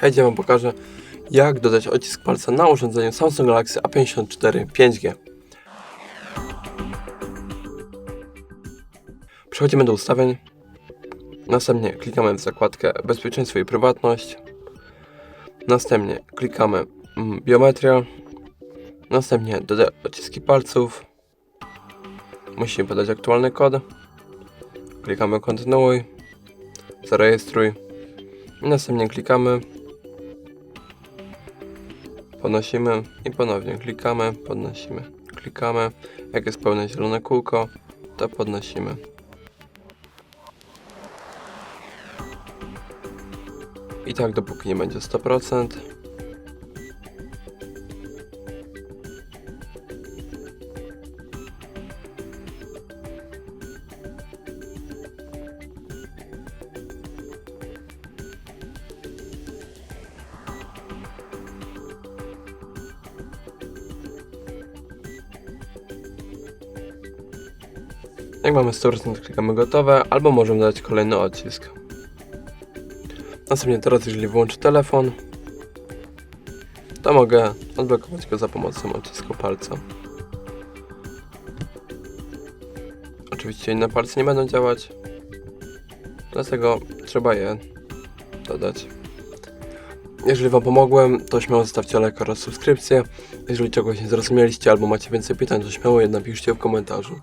Hejdzie Wam pokażę, jak dodać odcisk palca na urządzeniu Samsung Galaxy A54 5G. Przechodzimy do ustawień. Następnie klikamy w zakładkę Bezpieczeństwo i prywatność. Następnie klikamy mm, Biometria. Następnie dodaj odciski palców. Musimy podać aktualny kod. Klikamy kontynuuj. Zarejestruj. I następnie klikamy. Podnosimy i ponownie klikamy, podnosimy, klikamy. Jak jest pełne zielone kółko, to podnosimy. I tak dopóki nie będzie 100%. Jak mamy 100% klikamy gotowe, albo możemy dać kolejny odcisk. Następnie teraz, jeżeli włączę telefon, to mogę odblokować go za pomocą odcisku palca. Oczywiście inne palce nie będą działać, dlatego trzeba je dodać. Jeżeli Wam pomogłem, to śmiało zostawcie lajka oraz subskrypcję. Jeżeli czegoś nie zrozumieliście albo macie więcej pytań, to śmiało je napiszcie w komentarzu.